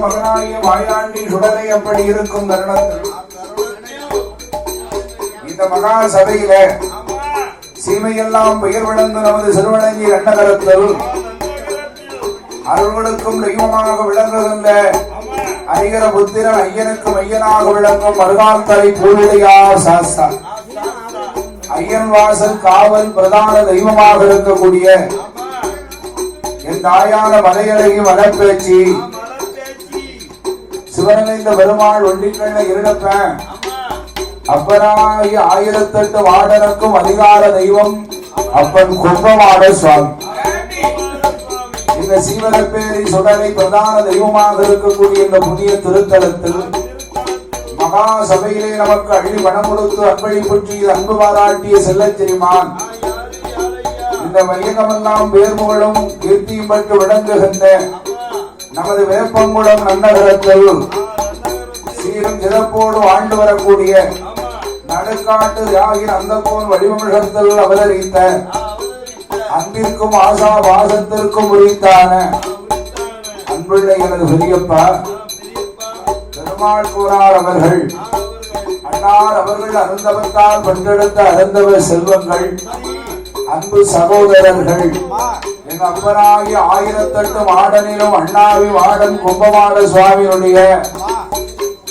மகனாகிய வாயாண்டி சுடலை அப்படி இருக்கும் தருணத்தில் இந்த மகா சபையில சீமையெல்லாம் பெயர் விளந்து நமது சிறுவணங்கி அன்னகரத்தில் அருள்களுக்கும் தெய்வமாக விளங்குகின்ற ஐயர புத்திரன் ஐயனுக்கும் ஐயனாக விளங்கும் மருகாந்தரை பூவிடையார் சாஸ்தா. ஐயன் வாசல் காவல் பிரதான தெய்வமாக இருக்கக்கூடிய என் தாயான மலையழகி வனப்பேச்சி பெருமாள் ஒண்டிக்கண்ண இருடப்பேன் அப்பனாகி ஆயிரத்தெட்டு வாடனுக்கும் அதிகார தெய்வம் அப்பன் கும்பவாட சுவாமி. இந்த சீவரப்பேரி சுடரை பிரதான தெய்வமாக இருக்கக்கூடிய இந்த புதிய திருத்தலத்தில் மகா சபையிலே நமக்கு அள்ளி பணம் கொடுத்து அன்பளிப்பு அன்பு பாராட்டிய செல்லச்சிரிமான் இந்த மையகமெல்லாம் பேர்முகளும் கீர்த்தியும் பெற்று விளங்குகின்ற நமது வேப்பங்குளம் நன்னகரத்தில் சீரும் சிறப்போடு ஆண்டு வரக்கூடிய நடுக்காட்டு தியாகின் அந்த போல் வடிவமிழத்தில் அவதரித்த அன்பிற்கும் ஆசா வாசத்திற்கும் உரித்தான அன்புள்ள எனது பெரியப்பா பெருமாள் கூறார் அவர்கள் அன்னார் அவர்கள் அருந்தவத்தால் பெற்றெடுத்த அருந்தவ செல்வங்கள். அன்பு சகோதரர்கள் எங்க அப்பராகி ஆயிரத்தெட்டு மாடனிலும் அண்ணாவி வாடன் கும்பமாட சுவாமியுடைய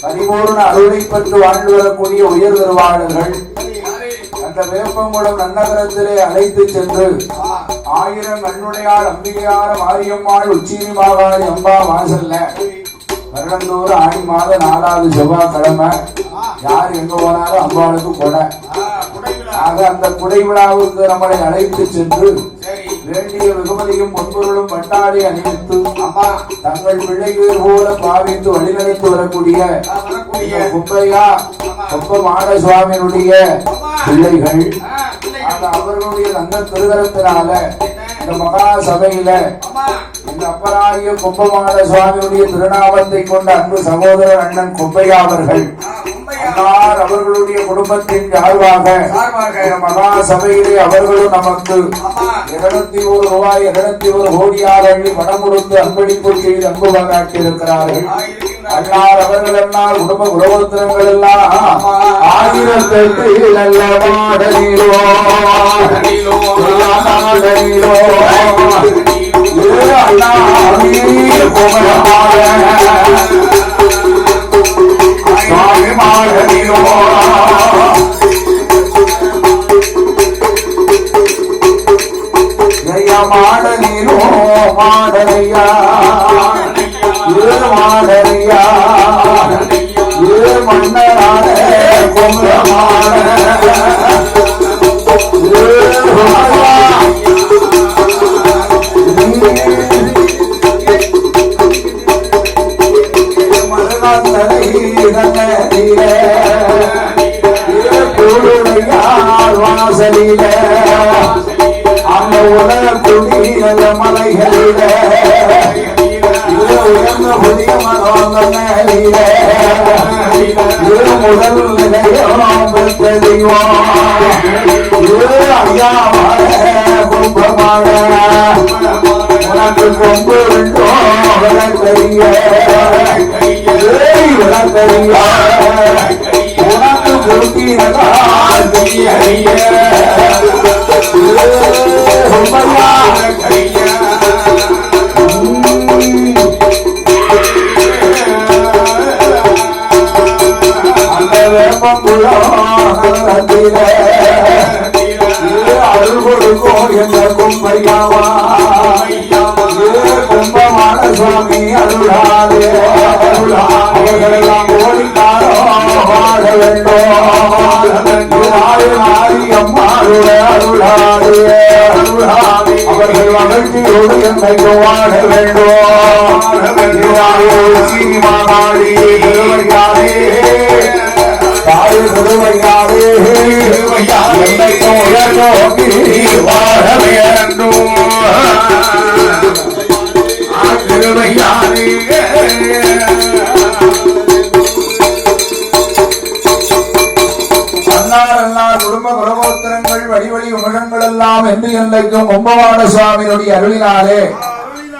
பரிபூர்ண அருளை பெற்று வாழ்ந்து வரக்கூடிய உயர் திருவாளர்கள் அந்த வேப்பங்குளம் நன்னகரத்திலே அழைத்து சென்று ஆயிரம் கண்ணுடையார் அம்பிகையார் மாரியம்மாள் உச்சினி மாகாணி அம்பா வாசல்ல வருடந்தோறும் ஆடி மாதம் நாலாவது செவ்வாய்க்கிழமை யார் எங்க போனாலும் அம்பாளுக்கு கொடை. ஆக அந்த குடை விழாவுக்கு நம்மளை அழைத்து சென்று வேண்டிய வெகுமதியும் பொன்பொருளும் பட்டாடை அணிவித்து அம்மா தங்கள் பிள்ளைகள் போல பாவித்து வழிநடத்தி வரக்கூடிய குப்பையா குப்ப மாட சுவாமியினுடைய பிள்ளைகள் ஆக அவர்களுடைய தங்க திருகரத்தினால இந்த மகா சபையில இந்த அப்பராகிய கும்பமாட சுவாமியுடைய திருநாமத்தை கொண்ட அன்பு சகோதரர் அண்ணன் குப்பையா அவர்கள் அவர்களுடைய குடும்பத்தின் சார்பாக மகா சபையிலே அவர்களும் நமக்கு இருநூத்தி ஒரு ரூபாய் இருநூத்தி ஒரு கோடியாக பணம் கொடுத்து அன்பளிப்பு செய்து அன்பு பாராட்டி இருக்கிறார்கள் அன்னார் அவர்கள் அன்னார் குடும்ப குலோத்திரங்கள் எல்லாம் ஆயிரத்தெட்டு நல்ல மாடலிலோ மாடலிலோ ஏ அண்ணா மாடலிலோ மாடலிலோ மாடலையா ஏ ஏ மன்னரான குமரமான ஏ குமரா. பொருளையார் வாசலிலே அந்த உலக குடியில மலைகளில உயர்ந்த புதிய மரம் மேலில முதல் நிலையம் பெற்றதிவம் இது ஐயாவாழ கும்பமாழ உனக்கு கொம்பு உனக்கு அருள் கொடுக்கும் என்ற கும்பையாவா கும்பமான சுவாமி அருளாதே அருளாதையெல்லாம் ஓடிக்காரோ வாழ வேண்டும் மாறி மாறி அம்மாளுடைய அருளாதே அருளாதே அவர்கள் மகிழ்ச்சியோடு என்னைக்கு வாழ வேண்டும். சீமாடி அன்னார் குடும்ப குலகோத்திரங்கள் வழி வழி உமகங்கள் எல்லாம் என்று என்றைக்கும் கும்பவான சுவாமியினுடைய அருளினாலே.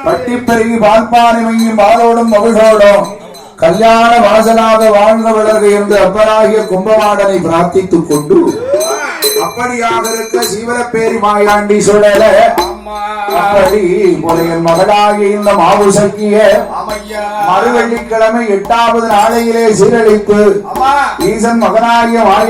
பட்டிப்பெருகி பால்பானை மையும் பாலோடும் மகிழோடும் கல்யாண வாசலாக வாழ்ந்த வளர்க என்று அப்பராகிய கும்பமாடனை பிரார்த்தித்துக் கொண்டு அப்படியாக இருக்க சீவரப்பேரி மாயாண்டி சுழல அப்படி முறையின் மகளாகிய இந்த மாவுசக்கிய ஆமையா மறு வெள்ளிக்கிழமை எட்டாவது நாளையிலே சீரழிப்பு ஆமா. ஈசன் மகனாகிய மாய